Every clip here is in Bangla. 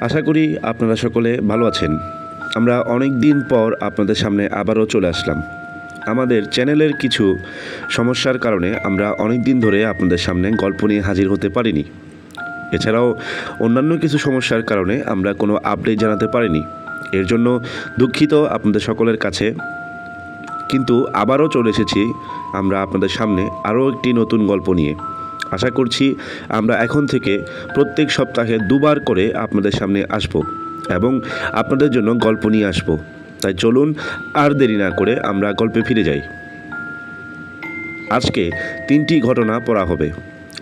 আশা করি আপনারা সকলে ভালো আছেন। আমরা অনেক দিন পর আপনাদের সামনে আবারও চলে আসলাম। আমাদের চ্যানেলের কিছু সমস্যার কারণে আমরা অনেক দিন ধরে আপনাদের সামনে গল্প নিয়ে হাজির হতে পারিনি। এছাড়াও অন্যান্য কিছু সমস্যার কারণে আমরা কোনো আপডেট জানাতে পারিনি। এর জন্য দুঃখিত আপনাদের সকলের কাছে। কিন্তু আবারও চলে এসেছি আমরা আপনাদের সামনে আরও একটি নতুন গল্প নিয়ে। আশা করছি আমরা এখন থেকে প্রত্যেক সপ্তাহে দুবার করে আপনাদের সামনে আসব এবং আপনাদের জন্য গল্প নিয়ে আসব। তাই চলুন আর দেরি না করে আমরা গল্পে ফিরে যাই। আজকে তিনটি ঘটনা পড়া হবে।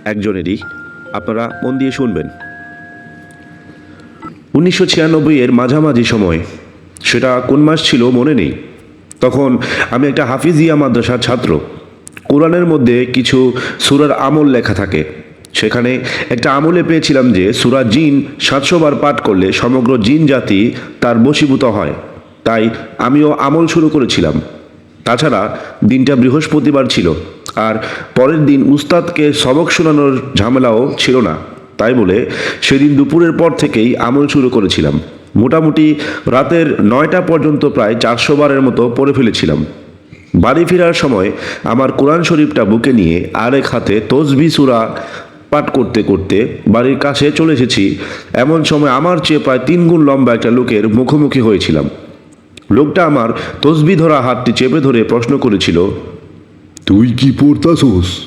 একজনেরই আপনারা মন দিয়ে শুনবেন। উনিশশো ছিয়ানব্বই এর মাঝামাঝি সময়, সেটা কোন মাস ছিল মনে নেই। তখন আমি একটা হাফিজিয়া মাদ্রাসার ছাত্র। কোরআনের মধ্যে কিছু সুরার আমল লেখা থাকে। সেখানে একটা আমলে পেয়েছিলাম যে সুরা জিন সাতশো বার পাঠ করলে সমগ্র জিন জাতি তার বশীভূত হয়। তাই আমিও আমল শুরু করেছিলাম। তাছাড়া দিনটা বৃহস্পতিবার ছিল, আর পরের দিন উস্তাদকে সবক শোনানোর ঝামেলাও ছিল না। তাই বলে সেদিন দুপুরের পর থেকেই আমল শুরু করেছিলাম। মোটামুটি রাতের নয়টা পর্যন্ত প্রায় চারশো বারের মতো পড়ে ফেলেছিলাম। বাড়ি ফেরার সময় আমার কোরআন শরীফটা বুকে নিয়ে আরেক হাতে তসবি সুরা পাঠ করতে করতে বাড়ির কাছে চলে এসেছি। এমন সময় আমার চেয়ে প্রায় তিন গুণ লম্বা একটা লোকের মুখোমুখি হয়েছিলাম। লোকটা আমার তসবি ধরা হাতটি চেপে ধরে প্রশ্ন করেছিল তুই কি পড়তাছোস?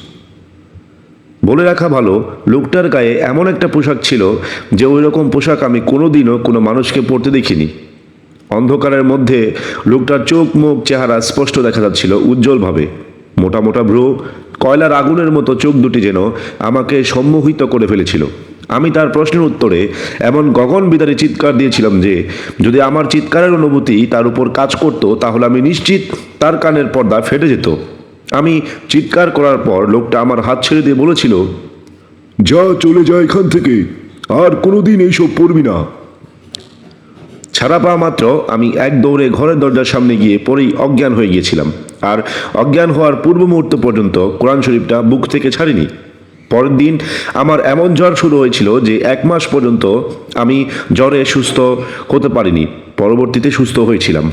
বলে রাখা ভালো লোকটার গায়ে এমন একটা পোশাক ছিল যে ওই রকম পোশাক আমি কোনোদিনও কোনো মানুষকে পরতে দেখিনি। অন্ধকারের মধ্যে লোকটার চোখ, মুখ, চেহারা স্পষ্ট দেখা যাচ্ছিল উজ্জ্বলভাবে। মোটা মোটা ভ্রু কয়লার আগুনের মতো চোখ দুটি যেন আমাকে সম্মোহিত করে ফেলেছিল। আমি তার প্রশ্নের উত্তরে এমন গগন বিদারে চিৎকার দিয়েছিলাম যে, যদি আমার চিৎকারের অনুভূতি তার উপর কাজ করত, তাহলে আমি নিশ্চিত তার কানের পর্দা ফেটে যেত। আমি চিৎকার করার পর লোকটা আমার হাত ছেড়ে দিয়ে বলেছিল, যা চলে যা এখান থেকে। আর কোনোদিন এইসব পড়বি না। ছাড়া পাওয়া মাত্র আমি এক দৌড়ে ঘরের দরজার সামনে গিয়ে পরেই অজ্ঞান হয়ে গিয়েছিলাম। আর অজ্ঞান হওয়ার পূর্ব মুহূর্ত পর্যন্ত কোরআন শরীফটা বুক থেকে ছাড়িনি। পরের দিন আমার এমন জ্বর শুরু হয়েছিল যে এক মাস পর্যন্ত আমি জ্বরে সুস্থ হতে পারিনি, পরবর্তীতে সুস্থ হয়েছিলাম।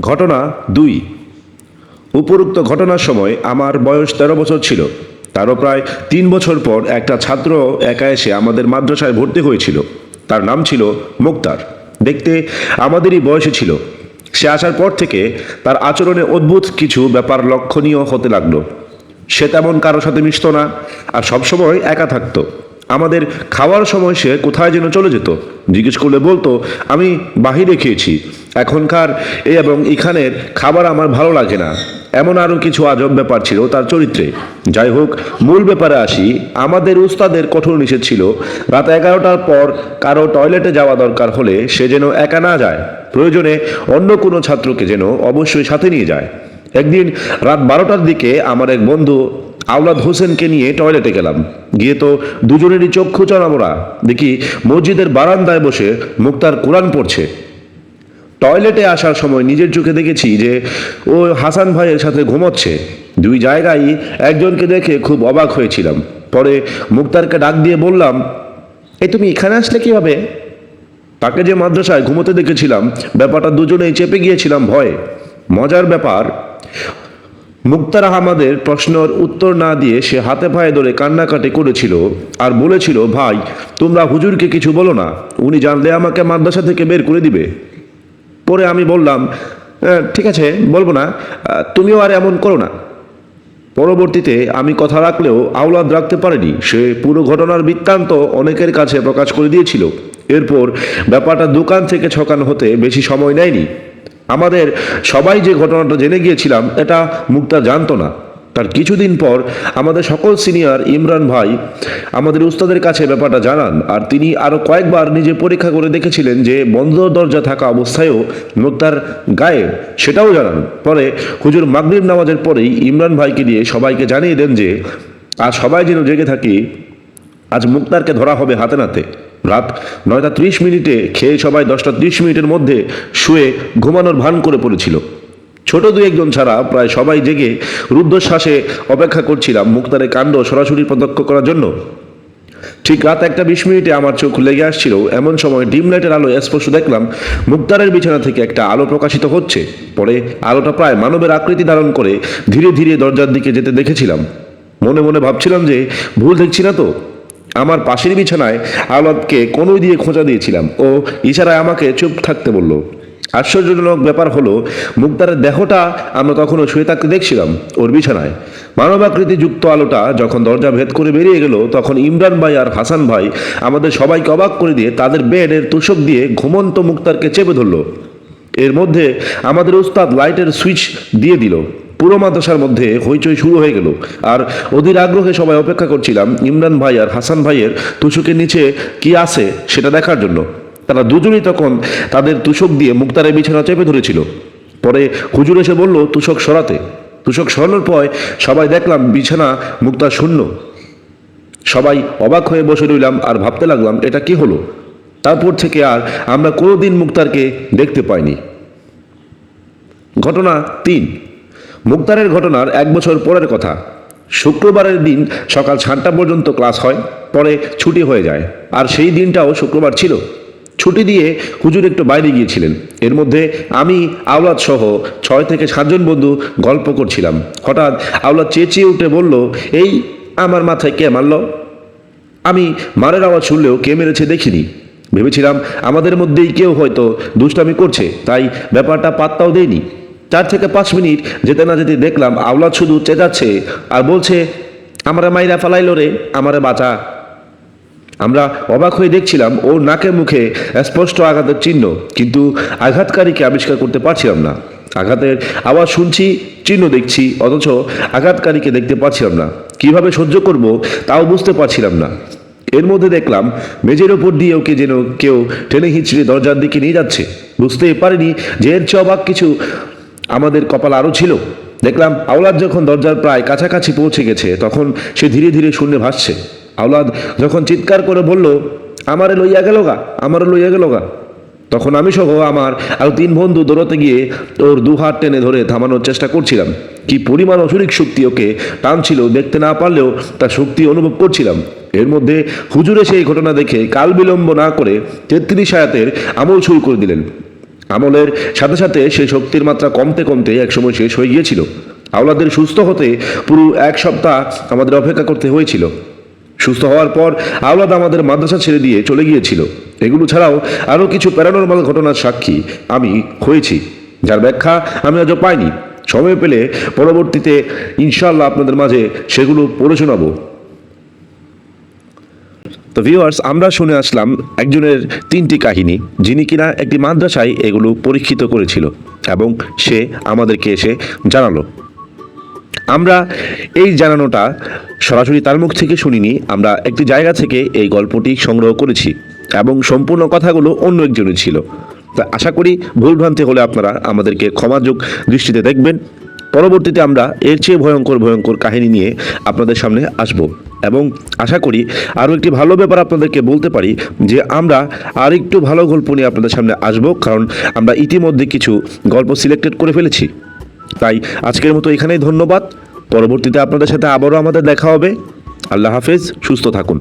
ঘটনা দুই। উপরোক্ত ঘটনার সময় আমার বয়স তেরো বছর ছিল। তারও প্রায় তিন বছর পর একটা ছাত্র একা এসে আমাদের মাদ্রাসায় ভর্তি হয়েছিল। তার নাম ছিল মুক্তার। দেখতে আমাদেরই বয়সে ছিল। সে আসার পর থেকে তার আচরণে অদ্ভুত কিছু ব্যাপার লক্ষণীয় হতে লাগল। সে তেমন কারোর সাথে মিশত না আর সবসময় একা থাকত। আমাদের খাওয়ার সময় সে কোথায় যেন চলে যেত। জিজ্ঞেস করলে বলতো, আমি বাহিরে খেয়েছি। এখনকার এ এবং এখানের খাবার আমার ভালো লাগে না। এমন আরও কিছু আজব ব্যাপার ছিল তার চরিত্রে। যাই হোক, মূল ব্যাপারে আসি। আমাদের উস্তাদের কঠোর নিষেধ ছিল, রাত এগারোটার পর কারও টয়লেটে যাওয়া দরকার হলে সে যেন একা না যায়। প্রয়োজনে অন্য কোনো ছাত্রকে যেন অবশ্যই সাথে নিয়ে যায়। একদিন রাত বারোটার দিকে আমার এক বন্ধু আওলাদ হোসেনকে নিয়ে টয়লেটে গেলাম। গিয়ে তো দুজনেরই চক্ষু চড়ামোড়া। দেখি মসজিদের বারান্দায় বসে মুক্তার কোরআন পড়ছে। টয়লেটে আসার সময় নিজের চোখে দেখেছি যে ও হাসান ভাইয়ের সাথে ঘুমোচ্ছে। দুই জায়গায় একজনকে দেখে খুব অবাক হয়েছিলাম। পরে মুক্তারকে ডাক দিয়ে বললাম এই তুমি এখানে আসলে কীভাবে? তাকে যে মাদ্রাসায় ঘুমোতে দেখেছিলাম, ব্যাপারটা দুজনেই চেপে গিয়েছিলাম ভয়ে। মজার ব্যাপার, মুক্তার আহমদের প্রশ্নের উত্তর না দিয়ে সে হাতে পায়ে ধরে কান্নাকাটি করেছিল আর বলেছিল, ভাই, তোমরা হুজুরকে কিছু বলো না। উনি জানলে আমাকে মাদ্রাসা থেকে বের করে দিবে। পরে আমি বললাম "হ্যাঁ, ঠিক আছে বলব না তুমিও আর এমন করো না। পরবর্তীতে আমি কথা রাখলেও আওলাদ রাখতে পারেনি। সে পুরো ঘটনার বৃত্তান্ত অনেকের কাছে প্রকাশ করে দিয়েছিল। এরপর ব্যাপারটা দোকান থেকে ছকান হতে বেশি সময় নেয়নি। আমাদের সবাই যে ঘটনাটা জেনে গিয়েছিলাম এটা মুক্তা জানতো না। তার কিছুদিন পর আমাদের সকল সিনিয়র ইমরান ভাই আমাদের উস্তাদের কাছে ব্যাপারটা জানান। আর তিনি আরও কয়েকবার নিজে পরীক্ষা করে দেখেছিলেন যে বন্ধ দরজা থাকা অবস্থায়ও মুক্তার গায়ে, সেটাও জানান। পরে হুজুর মাগরিব নামাজের পরেই ইমরান ভাইকে দিয়ে সবাইকে জানিয়ে দেন যে আজ সবাই যেন জেগে থাকি, আজ মুক্তারকে ধরা হবে হাতে নাতে। রাত নয়টা ত্রিশ মিনিটে খেয়ে সবাই দশটা ত্রিশ মিনিটের মধ্যে শুয়ে ঘুমানোর ভান করে পড়েছিল। ছোট দু একজন ছাড়া প্রায় সবাই জেগে রুদ্ধশ্বাসে অপেক্ষা করছিলাম। মুক্তারের কাণ্ড সরাসরি প্রত্যক্ষ করার জন্য। ঠিক রাত একটা বিশ মিনিটে আমার চোখ লেগে আসছিল। এমন সময় ডিম লাইটের আলো স্পষ্ট দেখলাম মুক্তারের বিছানা থেকে একটা আলো প্রকাশিত হচ্ছে। পরে আলোটা প্রায় মানবের আকৃতি ধারণ করে ধীরে ধীরে দরজার দিকে যেতে দেখেছিলাম। মনে মনে ভাবছিলাম যে ভুল দেখছি না তো। আমার পাশের বিছানায় আওলাদকে কোনোই দিয়ে খোঁচা দিয়েছিলাম। ও ইশারায় আমাকে চুপ থাকতে বলল আশ্চর্যজনক ব্যাপার হলো, মুক্তারের দেহটা আমরা তখনও শুয়ে থাকতে দেখছিলাম, ওর বিছানায়। মানবাকৃতি যুক্ত আলোটা যখন দরজা ভেদ করে বেরিয়ে গেল, তখন ইমরান ভাই আর হাসান ভাই আমাদের সবাইকে অবাক করে দিয়ে তাদের বেডের তোষক দিয়ে ঘুমন্ত মুক্তারকে চেপে ধরলো। এর মধ্যে আমাদের উস্তাদ লাইটের সুইচ দিয়ে দিল। পুরো মাদ্রাসার মধ্যে হইচই শুরু হয়ে গেল। আর অধীর আগ্রহে সবাই অপেক্ষা করছিলাম ইমরান ভাই আর হাসান ভাইয়ের তুষকের নিচে কি আছে সেটা দেখার জন্য। তারা দুজনেই তখন তাদের তুষক দিয়ে মুক্তারের বিছানা চেপে ধরেছিল। পরে হুজুর এসে বলল, তুষক সরাতে। তুষক সরানোর পর সবাই দেখলাম বিছানা মুক্তার শূন্য। সবাই অবাক হয়ে বসে রইলাম আর ভাবতে লাগলাম, এটা কি হলো? তারপর থেকে আর আমরা কোনোদিন মুক্তারকে দেখতে পাইনি। ঘটনা তিন। মুক্তারের ঘটনার এক বছর পরের কথা। শুক্রবারের দিন সকাল সাতটা পর্যন্ত ক্লাস হয়, পরে ছুটি হয়ে যায়। আর সেই দিনটাও শুক্রবার ছিল। ছুটি দিয়ে হুজুর একটু বাইরে গিয়েছিলেন। এর মধ্যে আমি, আওলাদ সহ ছয় থেকে সাতজন বন্ধু গল্প করছিলাম। হঠাৎ আওলাদ চেঁচিয়ে উঠে বলল, এই আমার মাথায় কে মারল? আমি মারের আওয়াজ শুনলেও কে মেরেছে দেখিনি। ভেবেছিলাম আমাদের মধ্যেই কেউ হয়তো দুষ্টামি করছে, তাই ব্যাপারটা পাত্তাও দেয়নি। চার থেকে পাঁচ মিনিট যেতে না যেতে দেখলাম আওলাদ শুধু চেঁচাচ্ছে আর বলছে, আমারে মাইরা ফালাইলো রে, আমারে বাঁচা। আমরা অবাক হয়ে দেখছিলাম ওর নাকে মুখে স্পষ্ট আঘাতের চিহ্ন, কিন্তু আঘাতকারীকে আবিষ্কার করতে পারছিলাম না। আঘাতের আওয়াজ শুনছি, চিহ্ন দেখছি, অথচ আঘাতকারীকে দেখতে পাচ্ছিলাম না। কীভাবে সহ্য করব তাও বুঝতে পারছিলাম না। এর মধ্যে দেখলাম, মেঝের ওপর দিয়ে ওকে যেন কেউ টেনে হিঁচড়ে দরজার দিকে নিয়ে যাচ্ছে। বুঝতেই পারিনি যে এর চেয়ে অবাক কিছু আমাদের কপাল আরও ছিল। দেখলাম, আওলাদ যখন দরজার প্রায় কাছাকাছি পৌঁছে গেছে, তখন সে ধীরে ধীরে শূন্যে ভাসছে। আওলাদ যখন চিৎকার করে বলল, আমারে লইয়া গেল গা, আমারে লইয়া গেল গা? তখন আমি সহ আমার আরও তিন বন্ধু দৌড়তে গিয়ে ওর দু হাত টেনে ধরে থামানোর চেষ্টা করছিলাম। কি পরিমাণ অশরিক শক্তি ওকে টানছিল দেখতে না পারলেও তার শক্তি অনুভব করছিলাম। এর মধ্যে হুজুরে সেই ঘটনা দেখে কাল বিলম্ব না করে তেত্রিশ আয়াতের আমল শুরু করে দিলেন। আমলের সাথে সাথে সেই শক্তির মাত্রা কমতে কমতে একসময় শেষ হয়ে গিয়েছিল। আওলাদের সুস্থ হতে পুরো এক সপ্তাহ আমাদের অপেক্ষা করতে হয়েছিল। সুস্থ হওয়ার পর আওলাদ আমাদের মাদ্রাসা ছেড়ে দিয়ে চলে গিয়েছিল। এগুলো ছাড়াও আরও কিছু প্যারানর্মাল ঘটনার সাক্ষী আমি হয়েছি। যার ব্যাখ্যা আমি আজও পাইনি। সময় পেলে পরবর্তীতে ইনশাল্লাহ আপনাদের মাঝে সেগুলো পড়ে শোনাবো। তো ভিউয়ার্স আমরা শুনে আসলাম একজনের তিনটি কাহিনী, যিনি কিনা একটি মাদ্রাসায় এগুলো পরীক্ষিত করেছিল এবং সে আমাদেরকে এসে জানালো। আমরা এই জানানোটা সরাসরি তার মুখ থেকে শুনিনি, আমরা একটি জায়গা থেকে এই গল্পটি সংগ্রহ করেছি এবং সম্পূর্ণ কথাগুলো অন্য একজনের ছিল। তা আশা করি ভুলভ্রান্তি হলে আপনারা আমাদেরকে ক্ষমাযোগ দৃষ্টিতে দেখবেন। পরবর্তীতে আমরা এর চেয়ে ভয়ঙ্কর ভয়ঙ্কর কাহিনী নিয়ে আপনাদের সামনে আসব এবং আশা করি আরও একটি ভালো ব্যাপার আপনাদেরকে বলতে পারি যে আমরা আর একটু ভালো গল্প নিয়ে আপনাদের সামনে আসব, কারণ আমরা ইতিমধ্যে কিছু গল্প সিলেক্টেড করে ফেলেছি। তাই আজকের মতো এখানেই ধন্যবাদ। পরবর্তীতে আপনাদের সাথে আবারও আমাদের দেখা হবে। আল্লাহ হাফেজ সুস্থ থাকুন।